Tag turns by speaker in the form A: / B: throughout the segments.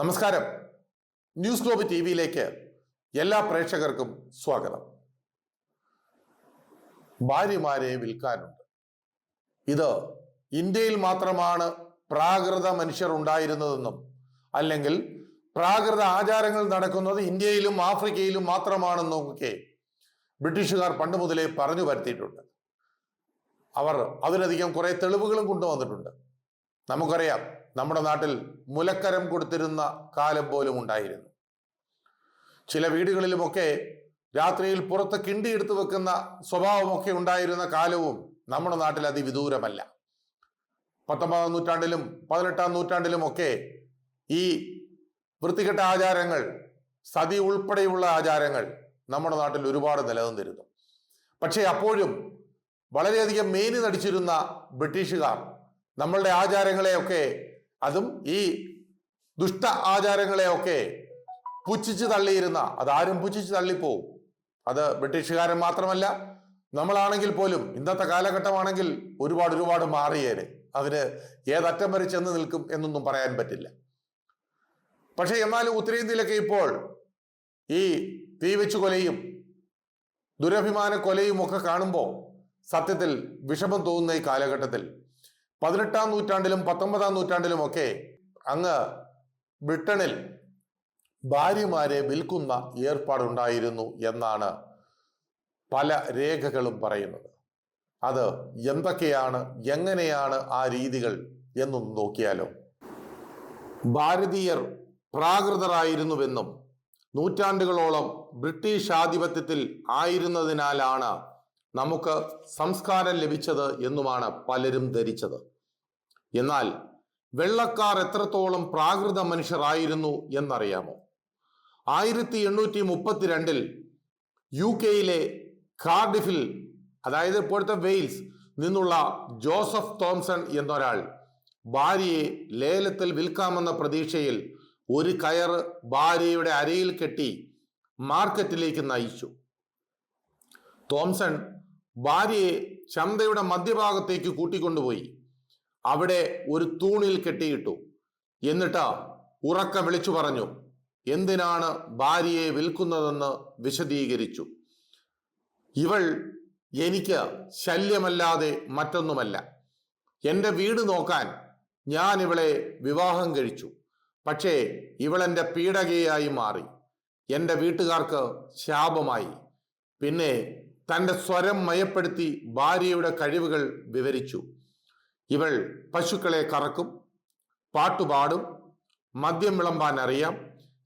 A: നമസ്കാരം. News globe T വിയിലേക്ക് എല്ലാ പ്രേക്ഷകർക്കും സ്വാഗതം. ഭാര്യമാരെ വിൽക്കാനുണ്ട്. ഇത് ഇന്ത്യയിൽ മാത്രമാണ് പ്രാകൃത മനുഷ്യർ ഉണ്ടായിരുന്നതെന്നും അല്ലെങ്കിൽ പ്രാകൃത ആചാരങ്ങൾ നടക്കുന്നത് ഇന്ത്യയിലും ആഫ്രിക്കയിലും മാത്രമാണെന്നും ഒക്കെ ബ്രിട്ടീഷുകാർ പണ്ട് മുതലേ പറഞ്ഞു വരുത്തിയിട്ടുണ്ട്. അവർ അതിലധികം കുറെ തെളിവുകളും കൊണ്ടുവന്നിട്ടുണ്ട്. നമുക്കറിയാം നമ്മുടെ നാട്ടിൽ മുലക്കരം കൊടുത്തിരുന്ന കാലം പോലും ഉണ്ടായിരുന്നു. ചില വീടുകളിലുമൊക്കെ രാത്രിയിൽ പുറത്ത് കിണ്ടിയെടുത്ത് വെക്കുന്ന സ്വഭാവമൊക്കെ ഉണ്ടായിരുന്ന കാലവും നമ്മുടെ നാട്ടിൽ അതിവിദൂരമല്ല. പത്തൊമ്പതാം നൂറ്റാണ്ടിലും പതിനെട്ടാം നൂറ്റാണ്ടിലും ഒക്കെ ഈ വൃത്തികെട്ട ആചാരങ്ങൾ സതി ഉൾപ്പെടെയുള്ള ആചാരങ്ങൾ നമ്മുടെ നാട്ടിൽ ഒരുപാട് നിലനിന്നിരുന്നു. പക്ഷേ അപ്പോഴും വളരെയധികം മേനി നടിച്ചിരുന്ന ബ്രിട്ടീഷുകാർ നമ്മളുടെ ആചാരങ്ങളെയൊക്കെ അതും ഈ ദുഷ്ട ആചാരങ്ങളെയൊക്കെ പുച്ഛിച്ച് തള്ളിയിരുന്ന അതാരും പുച്ഛിച്ച് തള്ളിപ്പോവും. അത് ബ്രിട്ടീഷുകാരൻ മാത്രമല്ല നമ്മളാണെങ്കിൽ പോലും ഇന്നത്തെ കാലഘട്ടമാണെങ്കിൽ ഒരുപാട് ഒരുപാട് മാറിയേനെ. അതിന് ഏതറ്റം വരെ ചെന്ന് നിൽക്കും എന്നൊന്നും പറയാൻ പറ്റില്ല. പക്ഷെ എന്നാലും ഉത്തരേന്ത്യയിലൊക്കെ ഇപ്പോൾ ഈ തീവച്ചു കൊലയും ദുരഭിമാന കൊലയും ഒക്കെ കാണുമ്പോൾ സത്യത്തിൽ വിഷമം തോന്നുന്ന ഈ കാലഘട്ടത്തിൽ പതിനെട്ടാം നൂറ്റാണ്ടിലും പത്തൊമ്പതാം നൂറ്റാണ്ടിലും ഒക്കെ അങ്ങ് ബ്രിട്ടനിൽ ഭാര്യമാരെ വിൽക്കുന്ന ഏർപ്പാടുണ്ടായിരുന്നു എന്നാണ് പല രേഖകളും പറയുന്നത്. അത് എന്തൊക്കെയാണ് എങ്ങനെയാണ് ആ രീതികൾ എന്നും നോക്കിയാലോ. ഭാരതീയർ പ്രാകൃതരായിരുന്നുവെന്നും നൂറ്റാണ്ടുകളോളം ബ്രിട്ടീഷ് ആധിപത്യത്തിൽ ആയിരുന്നതിനാലാണ് നമുക്ക് സംസ്കാരം ലഭിച്ചത് എന്നുമാണ് പലരും ധരിച്ചത്. എന്നാൽ വെള്ളക്കാർ എത്രത്തോളം പ്രാകൃത മനുഷ്യരായിരുന്നു എന്നറിയാമോ? ആയിരത്തി എണ്ണൂറ്റി മുപ്പത്തിരണ്ടിൽ യു കെയിലെ കാർഡിഫിൽ അതായത് ഇപ്പോഴത്തെ വെയിൽസ് നിന്നുള്ള ജോസഫ് തോംസൺ എന്നൊരാൾ ഭാര്യയെ ലേലത്തിൽ വിൽക്കാമെന്ന പ്രതീക്ഷയിൽ ഒരു കയർ ഭാര്യയുടെ അരയിൽ കെട്ടി മാർക്കറ്റിലേക്ക് നയിച്ചു. തോംസൺ ഭാര്യയെ ചന്തയുടെ മധ്യഭാഗത്തേക്ക് കൂട്ടിക്കൊണ്ടുപോയി. അവിടെ ഒരു തൂണിൽ കെട്ടിയിട്ടു. എന്നിട്ട് ഉറക്ക വിളിച്ചു പറഞ്ഞു. എന്തിനാണ് ഭാര്യയെ വിൽക്കുന്നതെന്ന് വിശദീകരിച്ചു. ഇവൾ എനിക്ക് ശല്യമല്ലാതെ മറ്റൊന്നുമല്ല. എന്റെ വീട് നോക്കാൻ ഞാൻ ഇവളെ വിവാഹം കഴിച്ചു. പക്ഷേ ഇവളെന്റെ പീഡകയായി മാറി. എന്റെ വീട്ടുകാർക്ക് ശാപമായി. പിന്നെ തന്റെ സ്വരം മയപ്പെടുത്തി ഭാര്യയുടെ കഴിവുകൾ വിവരിച്ചു. ഇവൾ പശുക്കളെ കറക്കും പാട്ടുപാടും മദ്യം വിളമ്പാൻ അറിയാം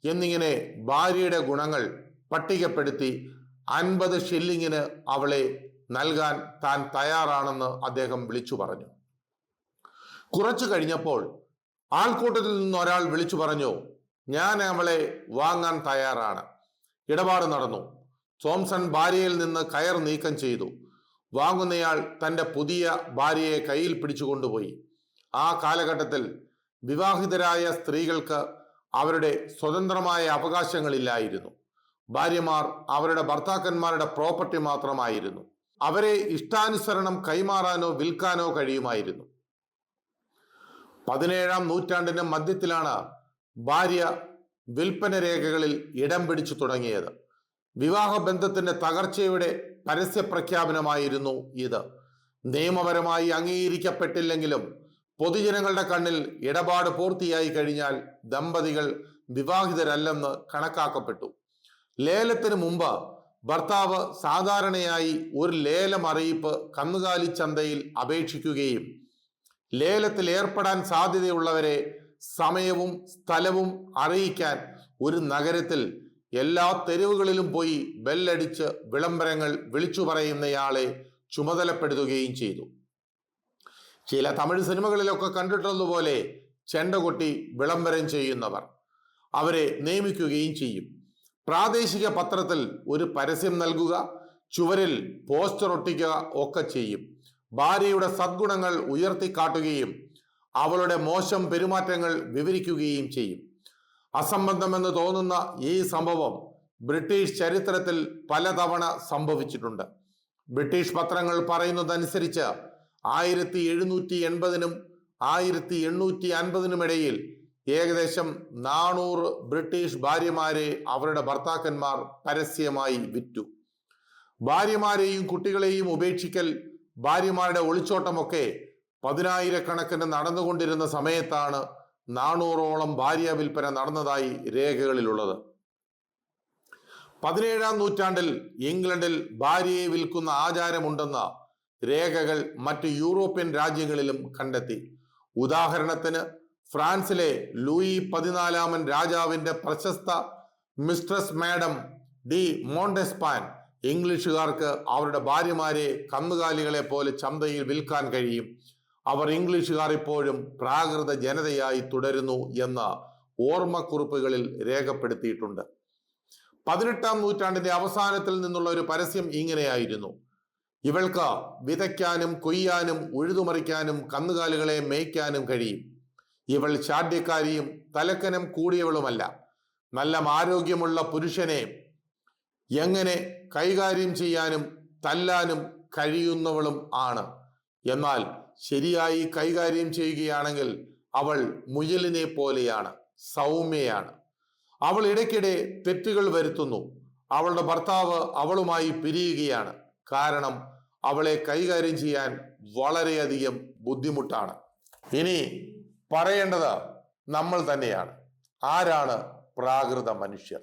A: എന്നിങ്ങനെ ഭാര്യയുടെ ഗുണങ്ങൾ പട്ടികപ്പെടുത്തി അൻപത് ഷില്ലിങ്ങിന് അവളെ നൽകാൻ താൻ തയ്യാറാണെന്ന് അദ്ദേഹം വിളിച്ചു പറഞ്ഞു. കുറച്ചു കഴിഞ്ഞപ്പോൾ ആൾക്കൂട്ടത്തിൽ നിന്ന് ഒരാൾ വിളിച്ചു പറഞ്ഞു ഞാൻ അവളെ വാങ്ങാൻ തയ്യാറാണ്. ഇടപാട് നടന്നു. തോംസൺ ഭാര്യയിൽ നിന്ന് കയർ നീക്കം ചെയ്തു. വാങ്ങുന്നയാൾ തന്റെ പുതിയ ഭാര്യയെ കയ്യിൽ പിടിച്ചു കൊണ്ടുപോയി. ആ കാലഘട്ടത്തിൽ വിവാഹിതരായ സ്ത്രീകൾക്ക് അവരുടെ സ്വതന്ത്രമായ അവകാശങ്ങളില്ലായിരുന്നു. ഭാര്യമാർ അവരുടെ ഭർത്താക്കന്മാരുടെ പ്രോപ്പർട്ടി മാത്രമായിരുന്നു. അവരെ ഇഷ്ടാനുസരണം കൈമാറാനോ വിൽക്കാനോ കഴിയുമായിരുന്നു. പതിനേഴാം നൂറ്റാണ്ടിന്റെ മധ്യത്തിലാണ് ഭാര്യ വിൽപ്പന രേഖകളിൽ ഇടം പിടിച്ചു തുടങ്ങിയത്. വിവാഹബന്ധത്തിന്റെ തകർച്ചയുടെ പരസ്യ പ്രഖ്യാപനമായിരുന്നു ഇത്. നിയമപരമായി അംഗീകരിക്കപ്പെട്ടില്ലെങ്കിലും പൊതുജനങ്ങളുടെ കണ്ണിൽ ഇടപാട് പൂർത്തിയായി കഴിഞ്ഞാൽ ദമ്പതികൾ വിവാഹിതരല്ലെന്ന് കണക്കാക്കപ്പെട്ടു. ലേലത്തിന് മുമ്പ് ഭർത്താവ് സാധാരണയായി ഒരു ലേലം അറിയിപ്പ് കന്നുകാലി ചന്തയിൽ അപേക്ഷിക്കുകയും ലേലത്തിൽ ഏർപ്പെടാൻ സാധ്യതയുള്ളവരെ സമയവും സ്ഥലവും അറിയിക്കാൻ ഒരു നഗരത്തിൽ എല്ലാ തെരുവുകളിലും പോയി ബെല്ലടിച്ച് വിളംബരങ്ങൾ വിളിച്ചു പറയുന്നയാളെ ചുമതലപ്പെടുത്തുകയും ചെയ്തു. ചില തമിഴ് സിനിമകളിലൊക്കെ കണ്ടിട്ടുള്ളതുപോലെ ചെണ്ട കൊട്ടി വിളംബരം ചെയ്യുന്നവർ അവരെ നിയമിക്കുകയും ചെയ്യും. പ്രാദേശിക പത്രത്തിൽ ഒരു പരസ്യം നൽകുക ചുവരിൽ പോസ്റ്റർ ഒട്ടിക്കുക ഒക്കെ ചെയ്യും. ഭാര്യയുടെ സദ്ഗുണങ്ങൾ ഉയർത്തിക്കാട്ടുകയും അവളുടെ മോശം പെരുമാറ്റങ്ങൾ വിവരിക്കുകയും ചെയ്യും. അസംബന്ധമെന്ന് തോന്നുന്ന ഈ സംഭവം ബ്രിട്ടീഷ് ചരിത്രത്തിൽ പലതവണ സംഭവിച്ചിട്ടുണ്ട്. ബ്രിട്ടീഷ് പത്രങ്ങൾ പറയുന്നതനുസരിച്ച് ആയിരത്തി എഴുന്നൂറ്റി എൺപതിനും ആയിരത്തി എണ്ണൂറ്റി അൻപതിനുമിടയിൽ ഏകദേശം നാനൂറ് ബ്രിട്ടീഷ് ഭാര്യമാരെ അവരുടെ ഭർത്താക്കന്മാർ പരസ്യമായി വിറ്റു. ഭാര്യമാരെയും കുട്ടികളെയും ഉപേക്ഷിക്കൽ ഭാര്യമാരുടെ ഒളിച്ചോട്ടമൊക്കെ പതിനായിരക്കണക്കിന് നടന്നുകൊണ്ടിരുന്ന സമയത്താണ് നാനൂറോളം ഭാര്യ വിൽപ്പന നടന്നതായി രേഖകളിലുള്ളത്. പതിനേഴാം നൂറ്റാണ്ടിൽ ഇംഗ്ലണ്ടിൽ ഭാര്യയെ വിൽക്കുന്ന ആചാരമുണ്ടെന്ന രേഖകൾ മറ്റ് യൂറോപ്യൻ രാജ്യങ്ങളിലും കണ്ടെത്തി. ഉദാഹരണത്തിന് ഫ്രാൻസിലെ ലൂയി പതിനാലാമൻ രാജാവിന്റെ പ്രശസ്ത മിസ്ട്രസ് മാഡം ഡി മോണ്ടെസ്പാൻ ഇംഗ്ലീഷുകാർക്ക് അവരുടെ ഭാര്യമാരെ കന്നുകാലികളെ പോലെ ചന്തയിൽ വിൽക്കാൻ കഴിയും. അവർ ഇംഗ്ലീഷുകാർ ഇപ്പോഴും പ്രാകൃത ജനതയായി തുടരുന്നു എന്ന് ഓർമ്മക്കുറിപ്പുകളിൽ രേഖപ്പെടുത്തിയിട്ടുണ്ട്. പതിനെട്ടാം നൂറ്റാണ്ടിന്റെ അവസാനത്തിൽ നിന്നുള്ള ഒരു പരസ്യം ഇങ്ങനെയായിരുന്നു. ഇവൾക്ക് വിതയ്ക്കാനും കൊയ്യാനും ഉഴുതുമറിക്കാനും കന്നുകാലികളെ മേയ്ക്കാനും കഴിയും. ഇവൾ ചാഢ്യക്കാരിയും തലക്കനം കൂടിയവളുമല്ല. നല്ല ആരോഗ്യമുള്ള പുരുഷനെ എങ്ങനെ കൈകാര്യം ചെയ്യാനും തല്ലാനും കഴിയുന്നവളും ആണ്. എന്നാൽ ശരിയായി കൈകാര്യം ചെയ്യുകയാണെങ്കിൽ അവൾ മുയലിനെ പോലെയാണ് സൗമ്യയാണ്. അവൾ ഇടയ്ക്കിടെ തെറ്റുകൾ വരുത്തുന്നു. അവളുടെ ഭർത്താവ് അവളുമായി പിരിയുകയാണ്. കാരണം അവളെ കൈകാര്യം ചെയ്യാൻ വളരെയധികം ബുദ്ധിമുട്ടാണ്. ഇനി പറയേണ്ടത് നമ്മൾ തന്നെയാണ്. ആരാണ് പ്രാകൃത മനുഷ്യർ?